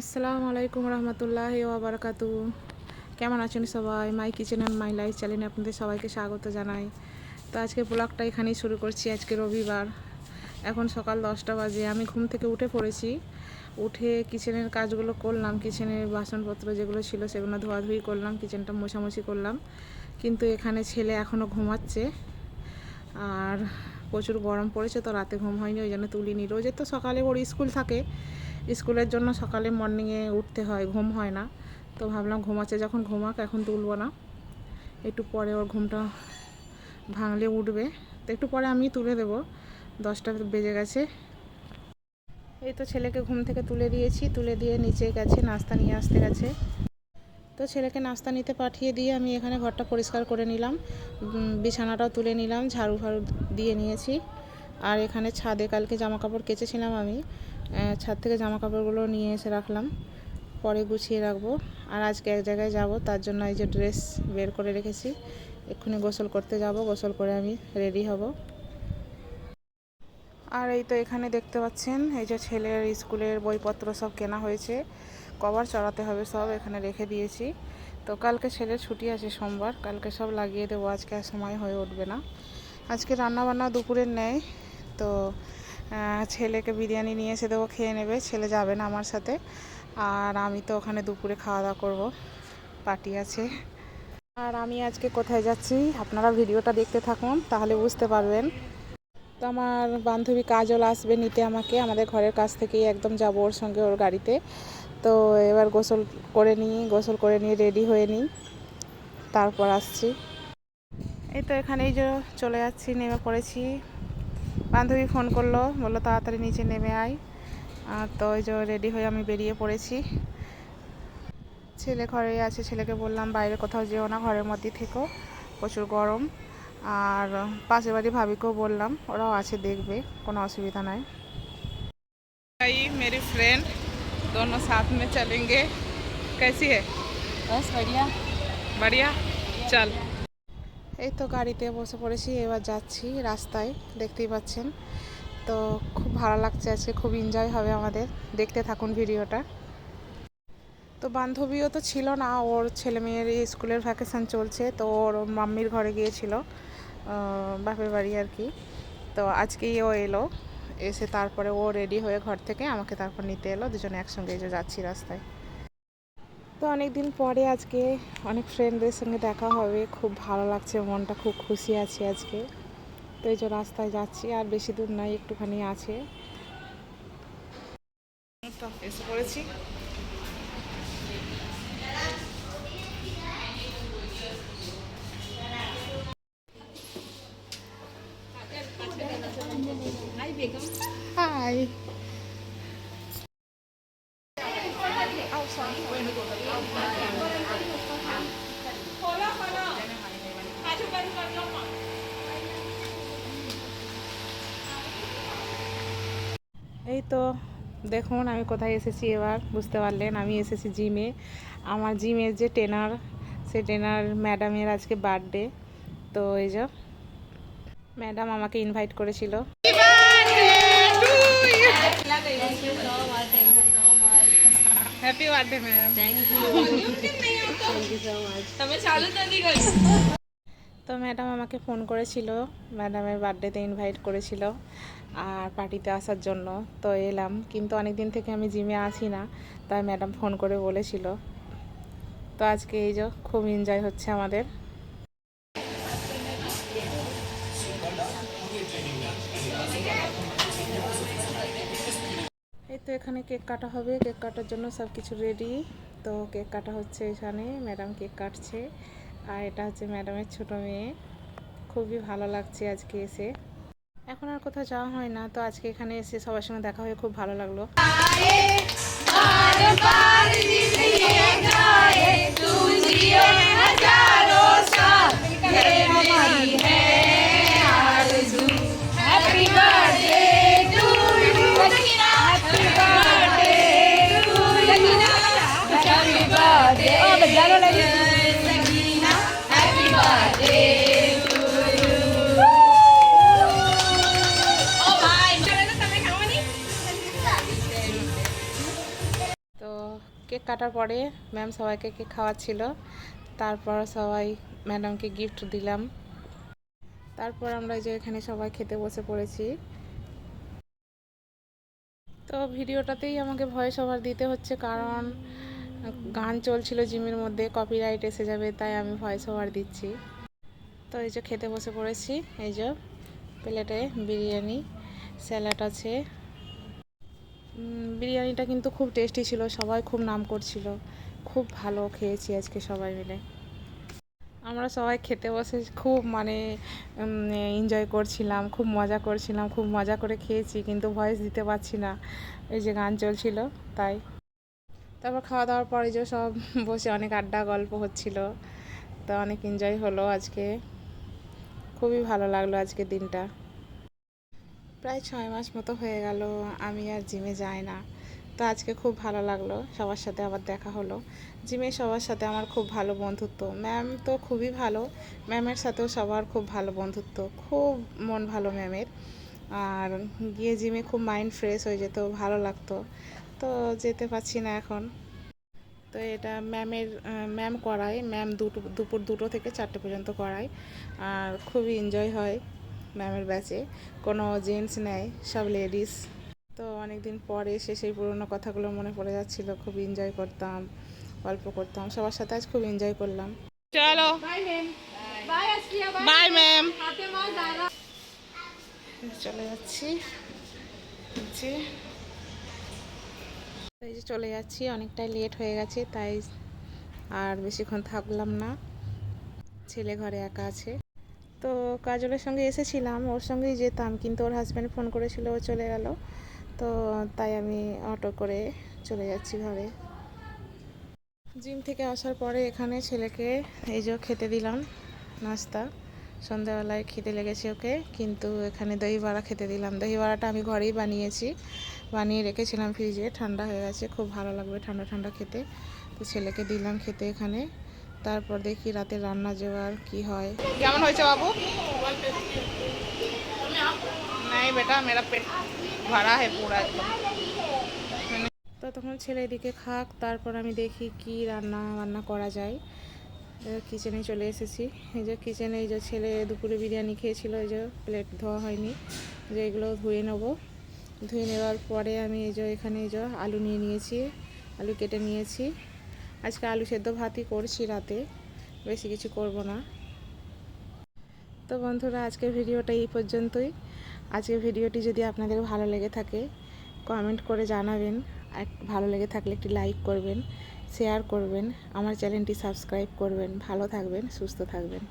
আসসালামু আলাইকুম রহমতুল্লাহ ওবরাকাতু কেমন আছেন সবাই? My kitchen and my life চ্যানেলে আপনাদের সবাইকে স্বাগত জানাই। তো আজকে ব্লগটা এখানেই শুরু করছি, আজকে রবিবার। এখন সকাল দশটা বাজে, আমি ঘুম থেকে উঠে পড়েছি। উঠে কিচেনের কাজগুলো করলাম, কিচেনের বাসনপত্র যেগুলো ছিল সেগুলো ধোয়াধুয়ি করলাম, কিচেনটা মোছামুছি করলাম। কিন্তু এখানে ছেলে এখনও ঘুমাচ্ছে। আর প্রচুর গরম পড়েছে, তো রাতে ঘুম হয়নি, ওই জন্য তুলিনি। রোজের তো সকালে ওর স্কুল থাকে স্কুলের জন্য সকালে মর্নিংয়ে উঠতে হয়, ঘুম হয় না। তো ভাবলাম ঘুমাচ্ছে, যখন ঘুমাক এখন তুলবো না। একটু পরে ওর ঘুমটা ভাঙলে উঠবে। তো একটু পরে আমি তুলে দেব। দশটা বেজে গেছে। এই তো ছেলেকে ঘুম থেকে তুলে দিয়েছি। তুলে দিয়ে নিচে গেছে, নাস্তা নিয়ে আসতে গেছে। তো ছেলেকে নাস্তা নিতে পাঠিয়ে দিয়ে আমি এখানে ঘরটা পরিষ্কার করে নিলাম। বিছানাটাও তুলে নিলাম, ঝাড়ু ফাড়ু দিয়ে নিয়েছি। আর এখানে ছাদে কালকে জামা কাপড় কেচেছিলাম আমি। ছাদ থেকে জামা কাপড়গুলো নিয়ে এসে রাখলাম। পরে গুছিয়ে রাখব। আর আজকে এক জায়গায় যাব, তার জন্য এই যে ড্রেস বের করে রেখেছি। এক্ষুনি গোসল করতে যাব, গোসল করে আমি রেডি হব। আর এই তো এখানে দেখতে পাচ্ছেন, এই যে ছেলের স্কুলের বইপত্র সব কেনা হয়েছে। কভার চড়াতে হবে সব, এখানে রেখে দিয়েছি। তো কালকে ছেলের ছুটি আছে সোমবার, কালকে সব লাগিয়ে দেবো। আজকে আর সময় হয়ে উঠবে না। আজকে রান্না বান্না দুপুরের নেয় তো ছেলেকে বিরিয়ানি নিয়ে এসে দেবো, খেয়ে নেবে, ছেলে যাবে না আমার সাথে। আর আমি তো ওখানে দুপুরে খাওয়া দাওয়া করব, পার্টি আছে। আর আমি আজকে কোথায় যাচ্ছি, আপনারা ভিডিওটা দেখতে থাকুন, তাহলে বুঝতে পারবেন। তো আমার বান্ধবী কাজল আসবে নিতে আমাকে, আমাদের ঘরের কাছ থেকেই একদম যাব ওর সঙ্গে ওর গাড়িতে। তো এবার গোসল করে নিই, গোসল করে নিয়ে রেডি হয়ে নিই, তারপর আসছি। এই তো এখানেই যে চলে যাচ্ছি, নেমে পড়েছি। বান্ধবী ফোন করলো বললো তাড়াতাড়ি নিচে নেমে আয় আর তো ওই যে রেডি হয়ে আমি বেরিয়ে পড়েছি ছেলে ঘরেই আছে ছেলেকে বললাম বাইরে কোথাও যেও না ঘরের মধ্যে থেকো প্রচুর গরম আর পাশের বাড়ি ভাবিকেও বললাম ওরাও আছে দেখবে কোনো অসুবিধা নাই मेरी फ्रेंड दोनों साथ में चलेंगे कैसी है बस बढ़िया बढ़िया चल এই তো গাড়িতে বসে পড়েছি, এবার যাচ্ছি রাস্তায়, দেখতেই পাচ্ছেন। তো খুব ভালো লাগছে আজকে, খুব এনজয় হবে আমাদের, দেখতে থাকুন ভিডিওটা। তো বান্ধবীও তো ছিল না, ওর ছেলে মেয়ের স্কুলের ভ্যাকেশান চলছে, তো ওর মাম্মির ঘরে গিয়েছিল বাপের বাড়ি আর কি। তো আজকেই ও এলো, এসে তারপরে ও রেডি হয়ে ঘর থেকে আমাকে তারপর নিতে এলো, দুজনে একসঙ্গে যাচ্ছি রাস্তায়। তো অনেক দিন পরে আজকে অনেক ফ্রেন্ডদের সঙ্গে দেখা হবে। খুব ভালো লাগছে, মনটা খুব খুশি আছি আজকে। তো এই যে রাস্তায় যাচ্ছি, আর বেশি দূর নাই একটুখানি আছে। এসে পড়েছি। হাই তো দেখুন আমি কোথায় এসেছি এবার বুঝতে পারলেন আমি এসেছি জিমে। আমার জিমের যে ট্রেনার সে ট্রেনার ম্যাডামের আজকে বার্থডে তো এই যে ম্যাডাম আমাকে ইনভাইট করেছিল। হ্যাপি বার্থডে ম্যাম তো ম্যাডাম আমাকে ফোন করেছিল। ম্যাডামের বার্থডেতে ইনভাইট করেছিল আর পার্টিতে আসার জন্য। তো এলাম, কিন্তু অনেক দিন থেকে আমি জিমে আসি না, তাই ম্যাডাম ফোন করে বলেছিল। তো আজকে এই যে খুব এনজয় হচ্ছে আমাদের। এই তো এখানে কেক কাটা হবে। কেক কাটার জন্য সব কিছু রেডি তো কেক কাটা হচ্ছে এখানে। ম্যাডাম কেক কাটছে। আর এটা হচ্ছে ম্যাডামের ছোটো মেয়ে। খুবই ভালো লাগছে আজকে এসে। এখন আর কোথাও যাওয়া হয় না, তো আজকে এখানে এসে সবার সঙ্গে দেখা হয়ে খুব ভালো লাগল। কাটার পরে ম্যাম সবাইকে কেক খাওয়াচ্ছিল। তারপর সবাই ম্যাডামকে গিফট দিলাম। তারপর আমরা যে এখানে সবাই খেতে বসে পড়েছি। তো ভিডিওটাতেই আমাকে ভয়েস ওভার দিতে হচ্ছে কারণ গান চলছিল জিমের মধ্যে কপিরাইট এসে যাবে, তাই আমি ভয়েস ওভার দিচ্ছি। তো এই যে খেতে বসে পড়েছি, এই যে প্লেটে বিরিয়ানি স্যালাড আছে। বিরিয়ানিটা কিন্তু খুব টেস্টি ছিল, সবাই খুব নাম করছিল। খুব ভালো খেয়েছি আজকে সবাই মিলে। আমরা সবাই খেতে বসে খুব মানে এনজয় করছিলাম, খুব মজা করছিলাম, খুব মজা করে খেয়েছি, কিন্তু ভয়েস দিতে পারছি না। এই যে গান চলছিল, তাই। তারপর খাওয়া দাওয়ার পরে যে সব বসে অনেক আড্ডা গল্প হচ্ছিল, তো অনেক এনজয় হলো আজকে। খুবই ভালো লাগল আজকে দিনটা। প্রায় ছয় মাস মতো হয়ে গেল, আমি আর জিমে যাই না। তো আজকে খুব ভালো লাগল সবার সাথে আবার দেখা হলো। জিমে সবার সাথে আমার খুব ভালো বন্ধুত্ব। ম্যাম তো খুবই ভালো। ম্যামের সাথেও সবার খুব ভালো বন্ধুত্ব। খুব মন ভালো ম্যামের। আর গিয়ে জিমে খুব মাইন্ড ফ্রেশ হয়ে যেত, ভালো লাগতো। তো যেতে পারছি না এখন। তো এটা ম্যামের, ম্যাম করায়। ম্যাম দুটো, দুপুর দুটো থেকে চারটে পর্যন্ত করায়। আর খুবই এনজয় হয়। ম্যামের ব্যাচে কোনো জেন্টস নেয় সব লেডিস তো অনেক দিন পরে এসে সেই পুরোনো কথাগুলো মনে পড়ে যাচ্ছিল। খুব এনজয় করতাম গল্প করতাম। সবার সাথে আজ খুব এনজয় করলাম। চলো. Bye ma'am. চলে যাচ্ছি। এই যে চলে যাচ্ছি অনেকটাই লেট হয়ে গেছে তাই আর বেশিক্ষণ থাকলাম না। ছেলে ঘরে একা আছে। তো কাজলের সঙ্গে এসেছিলাম, ওর সঙ্গেই যেতাম, কিন্তু ওর হাজব্যান্ড ফোন করেছিল, ও চলে গেল। তো তাই আমি অটো করে চলে যাচ্ছি ঘরে। জিম থেকে আসার পরে এখানে ছেলেকে এই যে খেতে দিলাম, নাস্তা। সন্ধ্যাবেলায় খেতে লেগেছে ওকে, কিন্তু এখানে দই খেতে দিলাম। দই আমি ঘরেই বানিয়েছি। বানিয়ে রেখেছিলাম ফ্রিজে ঠান্ডা হয়ে গেছে, খুব ভালো লাগবে ঠান্ডা ঠান্ডা খেতে। তো ছেলেকে দিলাম খেতে এখানে। তারপর দেখি রাতে রান্না জোগাড় কি হয়। কেমন হয়েছে বাবু? নাই বেটা মেরা পেট ভরা হে পুরা তো তখন ছেলে এদিকে খাক তারপর আমি দেখি কি রান্না বান্না করা যায়। কিচেনে চলে এসেছি। এই যে কিচেনে এই যে ছেলে দুপুরে বিরিয়ানি খেয়েছিল এই যে প্লেট ধোয়া হয়নি। যে এগুলো ধুয়ে নেব। ধুয়ে নেওয়ার পরে আমি এই যে এখানে এই যে আলু নিয়ে নিয়েছি আলু কেটে নিয়েছি। আজকে আলু সেদ্ধ ভাতই করছি রাতে, বেশি কিছু করব না। তো বন্ধুরা, আজকের ভিডিওটা এই পর্যন্তই। আজকে ভিডিওটি যদি আপনাদের ভালো লেগে থাকে কমেন্ট করে জানাবেন। আর ভালো লেগে থাকলে একটি লাইক করবেন শেয়ার করবেন, আমার চ্যানেলটি সাবস্ক্রাইব করবেন। ভালো থাকবেন, সুস্থ থাকবেন।